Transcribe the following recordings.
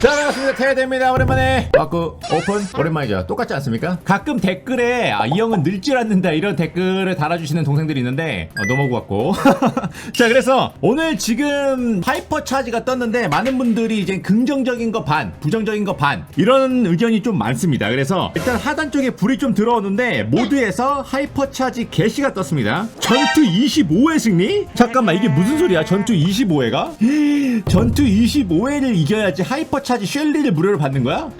자 반갑습니다. 테드입니다. 오랜만에. 마크 오픈? 오랜만이죠. 똑같지 않습니까? 가끔 댓글에 아, 이 형은 늙질 않는다 이런 댓글을 달아주시는 동생들이 있는데 어, 너무 고맙고. 자 그래서 오늘 지금 하이퍼 차지가 떴는데 많은 분들이 이제 긍정적인 거 반 부정적인 거 반 이런 의견이 좀 많습니다. 그래서 일단 하단 쪽에 불이 좀 들어오는데 모드에서 하이퍼 차지 게시가 떴습니다. 전투 25회 승리? 잠깐만 이게 무슨 소리야? 전투 25회가? 전투 25회를 이겨야지 하이퍼 차지 쉘리를 무료로 받는 거야?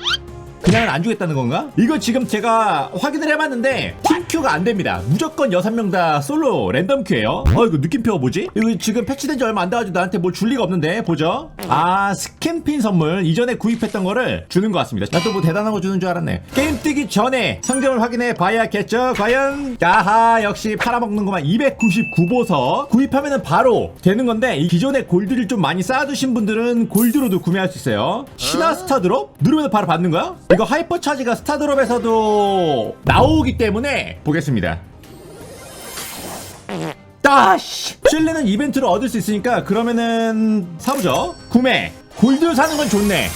그냥은 안 주겠다는 건가? 이거 지금 제가 확인을 해봤는데 팀큐가 안 됩니다. 무조건 6명 다 솔로 랜덤 큐예요. 어 이거 느낌표 뭐지? 이거 지금 패치된 지 얼마 안 돼가지고 나한테 뭐줄 리가 없는데 보죠. 아 스캔핀 선물 이전에 구입했던 거를 주는 것 같습니다. 나 또 뭐 대단한 거 주는 줄 알았네. 게임 뜨기 전에 상점을 확인해 봐야겠죠. 과연 야하 역시 팔아먹는 것만 299보석 구입하면은 바로 되는 건데 이 기존에 골드를 좀 많이 쌓아두신 분들은 골드로도 구매할 수 있어요. 신화 스타 드롭 누르면 바로 받는 거야? 이거 하이퍼 차지가 스타드롭에서도 나오기 때문에 보겠습니다. 따씨 쉘리는 이벤트를 얻을 수 있으니까 그러면은 사보죠. 구매! 골드 사는 건 좋네.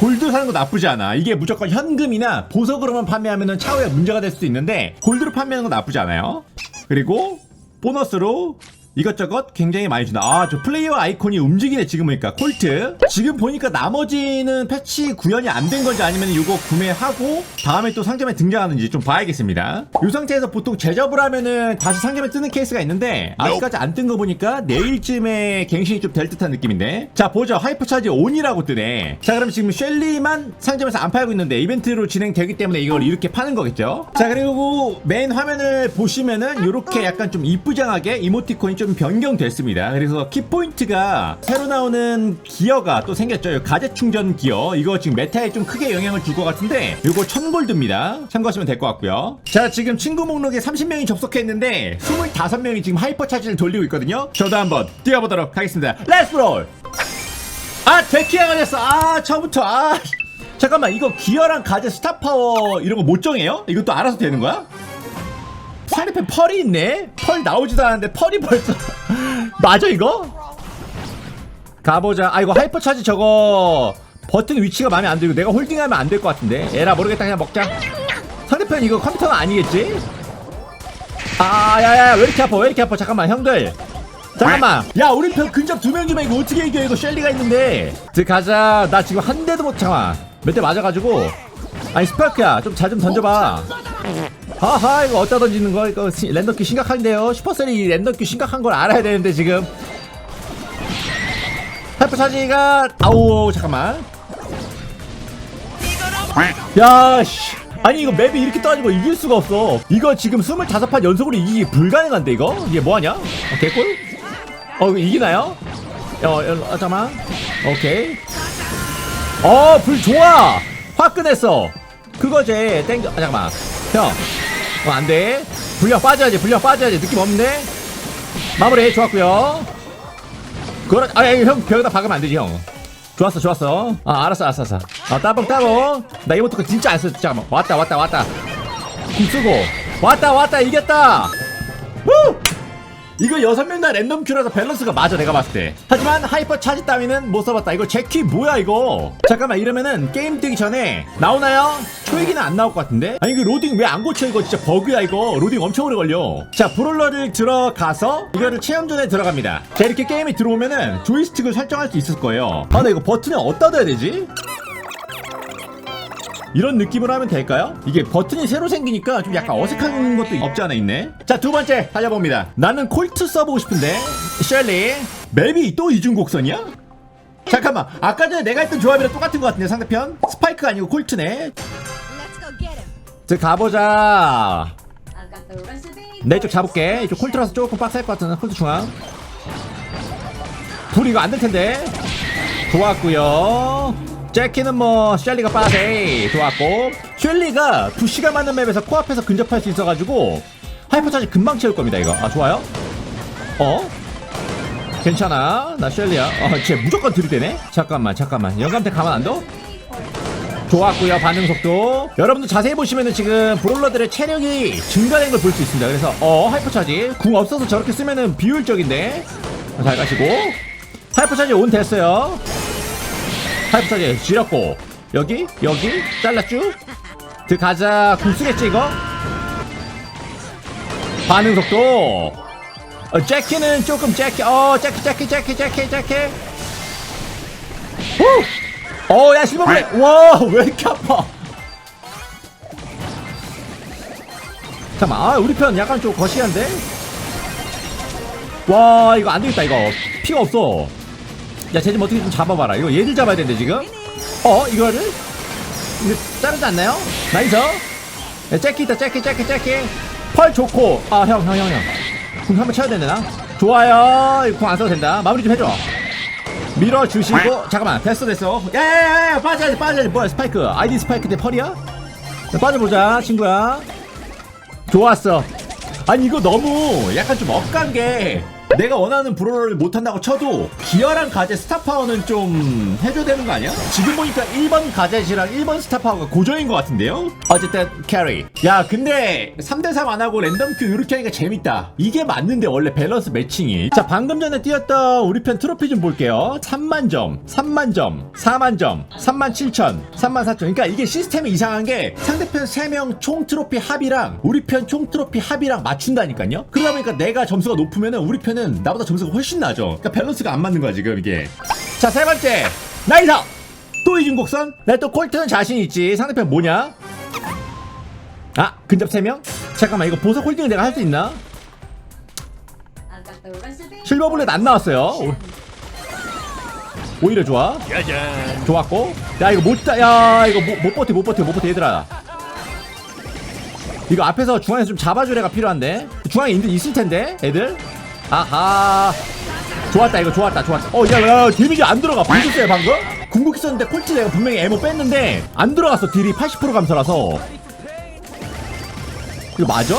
골드 사는 거 나쁘지 않아. 이게 무조건 현금이나 보석으로만 판매하면은 차후에 문제가 될 수도 있는데 골드로 판매하는 건 나쁘지 않아요. 그리고 보너스로 이것저것 굉장히 많이 준다. 아, 저 플레이어 아이콘이 움직이네, 지금 보니까. 콜트. 지금 보니까 나머지는 패치 구현이 안 된 건지 아니면 이거 구매하고 다음에 또 상점에 등장하는지 좀 봐야겠습니다. 이 상태에서 보통 제접을 하면은 다시 상점에 뜨는 케이스가 있는데 아직까지 안 뜬 거 보니까 내일쯤에 갱신이 좀 될 듯한 느낌인데. 자, 보죠. 하이퍼 차지 온이라고 뜨네. 자, 그럼 지금 쉘리만 상점에서 안 팔고 있는데 이벤트로 진행되기 때문에 이걸 이렇게 파는 거겠죠? 자, 그리고 메인 화면을 보시면은 이렇게 약간 좀 이쁘장하게 이모티콘이 좀 변경됐습니다. 그래서 키포인트가 새로 나오는 기어가 또 생겼죠. 이 가제 충전 기어. 이거 지금 메타에 좀 크게 영향을 줄 것 같은데 이거 1000골드입니다. 참고하시면 될 것 같고요. 자, 지금 친구 목록에 30명이 접속했는데 25명이 지금 하이퍼 차지를 돌리고 있거든요. 저도 한번 뛰어보도록 하겠습니다. 렛츠 롤! 아, 데키가 걸렸어. 아, 처음부터. 아. 잠깐만, 이거 기어랑 가제 스타 파워 이런 거 못 정해요? 이것도 알아서 되는 거야? 상대편 펄이 있네? 펄 나오지도 않았는데 펄이 벌써 맞아 이거? 가보자. 아 이거 하이퍼 차지 저거. 버튼 위치가 마음에 안 들고 내가 홀딩하면 안 될 것 같은데. 에라 모르겠다. 그냥 먹자. 상대편 이거 컴퓨터는 아니겠지? 아 야야야 왜 이렇게 아파? 왜 이렇게 아파? 잠깐만 형들. 잠깐만. 야 우리 편 근접 두 명이면 이거 어떻게 이겨? 이거 셸리가 있는데. 들어가자. 나 지금 한 대도 못 잠깐만 몇 대 맞아가지고. 아니 스파크야. 좀 잘 좀 던져봐 하하 이거 어디다 던지는 거 이거 시- 랜덤큐 심각한데요? 슈퍼셀이 랜덤큐 심각한 걸 알아야 되는데 지금. 하이퍼 차지가 아우 잠깐만. 야씨. 아니 이거 맵이 이렇게 떠가지고 이길 수가 없어. 이거 지금 25판 연속으로 이기기 불가능한데 이거? 이게 뭐하냐? 어, 개꿀? 어 이기나요? 어, 어, 어 잠깐만. 오케이. 어불 좋아! 화끈했어. 그거지 땡겨 아 잠깐만. 형 어, 안 돼. 불력 빠져야지 불력 빠져야지. 느낌 없는데 마무리 좋았고요. 그거 아형 벽에다 박으면 안 되지 형. 좋았어 좋았어. 아 알았어 알았어 알았어. 아 따봉 따봉. 나 이모토콘 진짜 안 썼어 잠깐만 왔다 왔다 왔다. 힘 쓰고. 왔다 왔다 이겼다. 후! 이거 여섯 명 다 랜덤 큐라서 밸런스가 맞아 내가 봤을 때. 하지만 하이퍼 차지 따위는 못 써봤다. 이거 제키 뭐야 이거? 잠깐만 이러면은 게임 뜨기 전에 나오나요? 초이기는 안 나올 것 같은데? 아니 이거 로딩 왜 안 고쳐? 이거 진짜 버그야 이거. 로딩 엄청 오래 걸려. 자 브롤러를 들어가서 이거를 체험존에 들어갑니다. 자 이렇게 게임이 들어오면은 조이스틱을 설정할 수 있을 거예요. 아 근데 이거 버튼을 어디다 둬야 되지? 이런 느낌으로 하면 될까요? 이게 버튼이 새로 생기니까 좀 약간 어색한 것도 없지 않아 있네. 자, 두 번째 달려봅니다. 나는 콜트 써보고 싶은데. 셸리. 맵이 또 이중곡선이야? 잠깐만. 아까 전에 내가 했던 조합이랑 똑같은 것 같은데, 상대편? 스파이크가 아니고 콜트네. Let's go get him. 자, 가보자. 내 이쪽 잡을게. 이쪽 콜트라서 조금 빡셀 것 같은 콜트 중앙. 불 이거 안 될 텐데. 좋았고요. 제키는 뭐 셸리가 빠세. 좋았고 셸리가 부시가 맞는 맵에서 코앞에서 근접할 수 있어가지고 하이퍼 차지 금방 채울 겁니다 이거. 아 좋아요. 어? 괜찮아. 나 셸리야. 어쟤 무조건 들이대네. 잠깐만 잠깐만. 영감대 가만 안 둬? 좋았고요 반응 속도. 여러분들 자세히 보시면은 지금 브롤러들의 체력이 증가된 걸 볼 수 있습니다. 그래서 어 하이퍼 차지. 궁 없어서 저렇게 쓰면은 비효율적인데. 잘 가시고. 하이퍼 차지 온 됐어요 파이프 차지 지렸고 여기? 여기? 잘랐쥬? 들어가자 궁 쓰겠지 이거? 반응 속도. 어, 재키는 조금 재키 어 재키 재키 재키 재키 재키 어야 실버블랙 와왜 이렇게 아파? 잠깐만 아 우리 편 약간 좀 거시한데? 와 이거 안 되겠다 이거. 피가 없어 야 쟤 좀 어떻게 좀 잡아봐라. 이거 얘들 잡아야 되는데 지금. 어 이거를? 이거 자르지 않나요? 나이스. 야, 재키 있다 재키 재키 재키. 펄 좋고. 아 형 형 형 형. 궁 한번 쳐야 되나? 좋아요. 이거 궁안 써도 된다. 마무리 좀 해줘. 밀어주시고. 잠깐만. 됐어 됐어. 야 야야 빠져야지 빠져야지. 뭐야 스파이크. 아이디 스파이크 대 펄이야? 자, 빠져보자 친구야. 좋았어. 아니 이거 너무 약간 좀 억간 게 내가 원하는 브로를 못한다고 쳐도 기어랑 가젯 스타파워는 좀 해줘야 되는 거 아니야? 지금 보니까 1번 가젯이랑 1번 스타파워가 고정인 것 같은데요? 어쨌든 캐리. 야 근데 3대3 안 하고 랜덤 큐 이렇게 하니까 재밌다. 이게 맞는데 원래 밸런스 매칭이. 자 방금 전에 뛰었던 우리 편 트로피 좀 볼게요. 3만점 3만점 4만점 3만 7천 3만 4천. 그러니까 이게 시스템이 이상한 게 상대편 3명 총 트로피 합이랑 우리 편 총 트로피 합이랑 맞춘다니까요? 그러다 보니까 내가 점수가 높으면은 우리 편은 나보다 점수가 훨씬 나죠. 그러니까 밸런스가 안 맞는 거야 지금 이게. 자 세 번째. 나이스 또 이중 곡선? 내또 콜트는 자신 있지. 상대편 뭐냐? 아 근접 3명? 잠깐만 이거 보석 홀딩을 내가 할 수 있나? recipe. 실버 블렛 안 나왔어요. 오- 오히려 좋아. 좋았고. 야 이거 못 야 이거 못, 못 버텨 못 버텨 못 버텨 얘들아. 이거 앞에서 중앙에서 좀 잡아줄 애가 필요한데. 중앙에 있, 있을 텐데 애들 아하 좋았다 이거 좋았다 좋았다 어야야 데미지 안 들어가 보셨어요 방금 궁극기 썼는데 콜트 내가 분명히 에모 뺐는데 안 들어갔어 딜이 80% 감소라서 이거 맞아?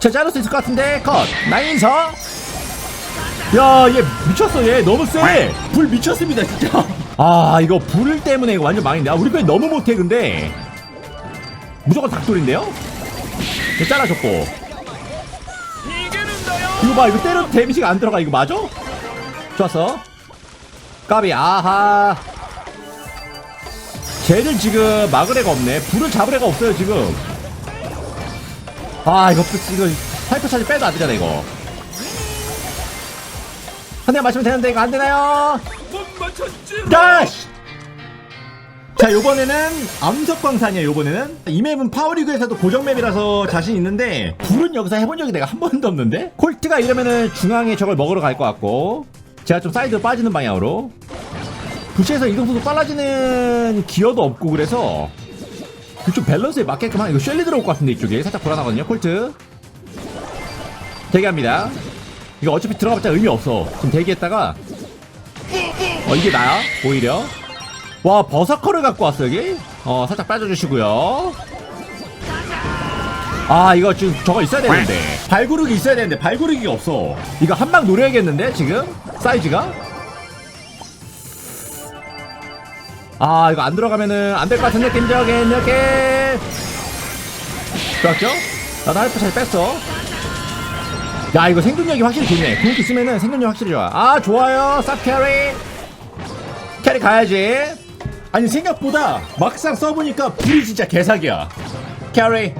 자 자를 수 있을 것 같은데 컷 나인서 야, 얘 미쳤어, 얘. 너무 세. 불 미쳤습니다, 진짜. 아, 이거 불 때문에 이거 완전 망했네. 아, 우리 편 너무 못해, 근데. 무조건 닭돌인데요? 잘라줬고. 이거 봐, 이거 때려도 데미지가 안 들어가. 이거 맞아? 좋았어. 까비, 아하. 쟤를 지금 막을 애가 없네. 불을 잡을 애가 없어요, 지금. 아, 이거, 이거, 파이프 차지 빼도 안 되잖아, 이거. 한 대만 맞추면 되는데 이거 안 되나요? 야씨! 자 요번에는 암석광산이야 요번에는. 이 맵은 파워리그에서도 고정맵이라서 자신 있는데 불은 여기서 해본 적이 내가 한 번도 없는데? 콜트가 이러면은 중앙에 저걸 먹으러 갈 것 같고 제가 좀 사이드로 빠지는 방향으로. 부시에서 이동速도 빨라지는 기어도 없고 그래서 그좀 밸런스에 맞게끔 한 이거 쉘리 들어올 것 같은데 이쪽에. 살짝 불안하거든요 콜트. 대기합니다. 이거 어차피 들어가봤자 의미 없어. 지금 대기했다가 어 이게 나야 오히려 와 버서커를 갖고 왔어 여기? 어 살짝 빠져주시고요. 아 이거 지금 저거 있어야 되는데. 발구르기 있어야 되는데 발구르기가 없어. 이거 한 방 노려야겠는데 지금? 사이즈가? 아 이거 안 들어가면은 안 될 것 같은데 겜적인 느낌 좋았죠? 나도 할프 잘 뺐어. 야 이거 생존력이 확실히 좋네. 궁극기 쓰면은 생존력 확실히 좋아. 아 좋아요. 쌉 캐리. 캐리 가야지 아니 생각보다 막상 써보니까 불이 진짜 개사기야. 캐리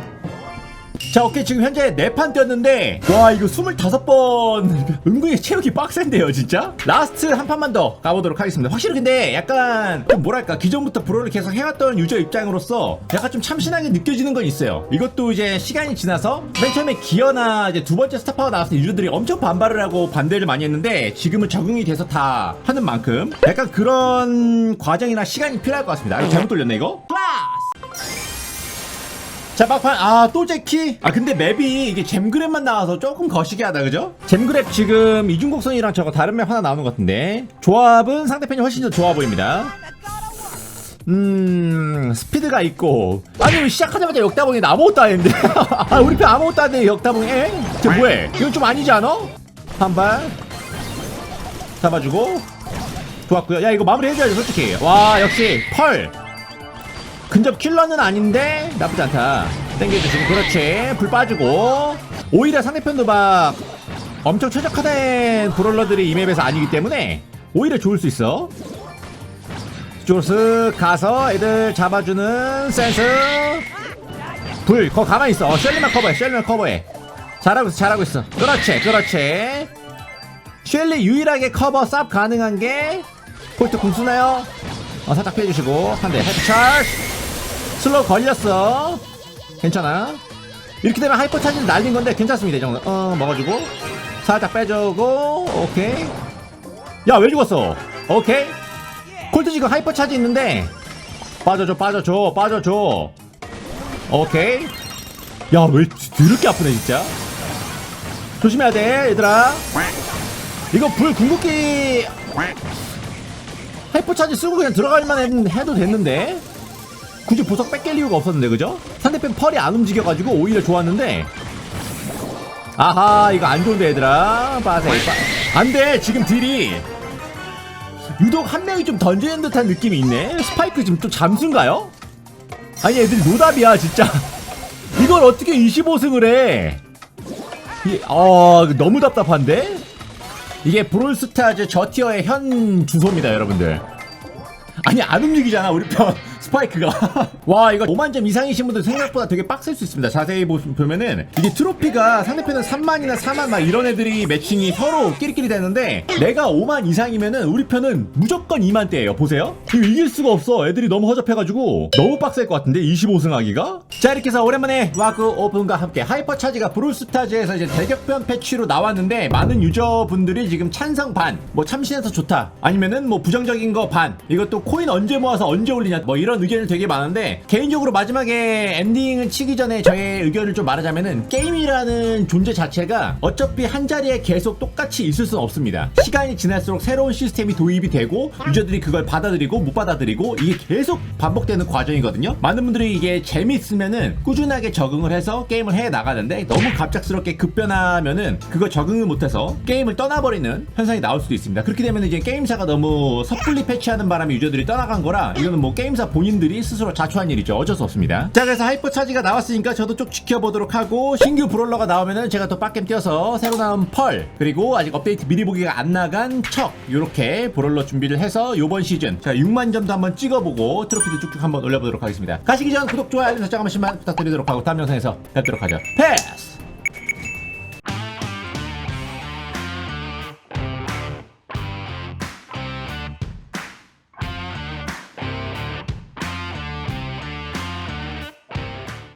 자 오케이. 지금 현재 4판 뛰었는데 와 이거 25번 은근히 체력이 빡센데요 진짜? 라스트 한 판만 더 가보도록 하겠습니다. 확실히 근데 약간 좀 뭐랄까 기존부터 브로를 계속 해왔던 유저 입장으로서 약간 좀 참신하게 느껴지는 건 있어요. 이것도 이제 시간이 지나서 맨 처음에 기어나 이제 두 번째 스타파워 나왔을 때 유저들이 엄청 반발을 하고 반대를 많이 했는데 지금은 적응이 돼서 다 하는 만큼 약간 그런 과정이나 시간이 필요할 것 같습니다. 아 잘못 돌렸네 이거 자 막판. 아 또 제키? 아 근데 맵이 이게 잼그랩만 나와서 조금 거시기하다 그죠? 잼그랩 지금 이중곡선이랑 저거 다른 맵 하나 나오는 것 같은데. 조합은 상대편이 훨씬 더 좋아 보입니다. 음 스피드가 있고. 아니 왜 시작하자마자 역다봉이 아무것도 안 했는데. 아 우리 편 아무것도 안 했는데 역다봉 에? 저 뭐해? 이건 좀 아니지 않아? 한발. 잡아주고. 좋았고요. 야 이거 마무리 해줘야지 솔직히. 와 역시 펄 근접 킬러는 아닌데 나쁘지 않다. 땡겨주시고 그렇지. 불 빠지고. 오히려 상대편도 막 엄청 최적화된 브롤러들이 이 맵에서 아니기 때문에 오히려 좋을 수 있어. 쓱 가서 애들 잡아주는 센스. 불 거기 가만히 있어. 어, 셸리만 커버해 셸리만 커버해. 잘하고 있어 잘하고 있어. 그렇지 그렇지. 셸리 유일하게 커버 쌉 가능한 게 폴트 궁 쓰나요? 어, 살짝 피해주시고 한대. 헤드차ร์ 슬로우 걸렸어. 괜찮아? 이렇게 되면 하이퍼 차지는 날린 건데 괜찮습니다 이 정도. 어 먹어주고. 살짝 빼주고 오케이. 야 왜 죽었어? 오케이. 콜트 지금 하이퍼 차지 있는데. 빠져줘 빠져줘 빠져줘. 오케이. 야 왜 드럽게 아프네 진짜. 조심해야 돼 얘들아. 이거 불 궁극기 하이퍼 차지 쓰고 그냥 들어갈만 했- 해도 됐는데 굳이 보석 뺏길 이유가 없었는데 그죠? 상대편 펄이 안 움직여가지고 오히려 좋았는데. 아하 이거 안 좋은데 얘들아. 빠세 빠. 안돼 지금 딜이. 유독 한 명이 좀 던지는 듯한 느낌이 있네. 스파이크 지금 또 잠수인가요? 아니 애들이 노답이야 진짜. 이걸 어떻게 25승을 해? 이, 어 너무 답답한데? 이게 브롤스타즈 저 티어의 현 주소입니다 여러분들 아니 안 움직이잖아 우리 편. 스파이크가. 와 이거 5만 점 이상이신 분들 생각보다 되게 빡셀 수 있습니다. 자세히 보- 보면은. 이게 트로피가 상대편은 3만이나 4만 막 이런 애들이 매칭이 서로 끼리끼리 되는데 내가 5만 이상이면은 우리 편은 무조건 2만대예요. 보세요. 이거 이길 수가 없어. 애들이 너무 허접해가지고. 너무 빡셀 것 같은데 25승 하기가? 자 이렇게 해서 오랜만에 와그 오픈과 함께 하이퍼 차지가 브롤스타즈에서 이제 대격변 패치로 나왔는데 많은 유저분들이 지금 찬성 반뭐 참신해서 좋다. 아니면은 뭐 부정적인 거 반 이것도 코인 언제 모아서 언제 올리냐 뭐 이런 의견이 되게 많은데 개인적으로 마지막에 엔딩을 치기 전에 저의 의견을 좀 말하자면은 게임이라는 존재 자체가 어차피 한 자리에 계속 똑같이 있을 수는 없습니다. 시간이 지날수록 새로운 시스템이 도입이 되고 유저들이 그걸 받아들이고 못 받아들이고 이게 계속 반복되는 과정이거든요. 많은 분들이 이게 재미있으면은 꾸준하게 적응을 해서 게임을 해 나가는데 너무 갑작스럽게 급변하면은 그거 적응을 못해서 게임을 떠나버리는 현상이 나올 수도 있습니다. 그렇게 되면 이제 게임사가 너무 섣불리 패치하는 바람에 유저 들이 떠나간 거라 이거는 뭐 게임사 본인들이 스스로 자초한 일이죠. 어쩔 수 없습니다. 자 그래서 하이퍼 차지가 나왔으니까 저도 쭉 지켜보도록 하고 신규 브롤러가 나오면은 제가 또 빡겜 뛰어서 새로 나온 펄 그리고 아직 업데이트 미리 보기가 안 나간 척 이렇게 브롤러 준비를 해서 요번 시즌 자 6만 점도 한번 찍어보고 트로피도 쭉쭉 한번 올려보도록 하겠습니다. 가시기 전 구독 좋아요 알림 설정 한 번씩만 부탁드리도록 하고 다음 영상에서 뵙도록 하죠. 패스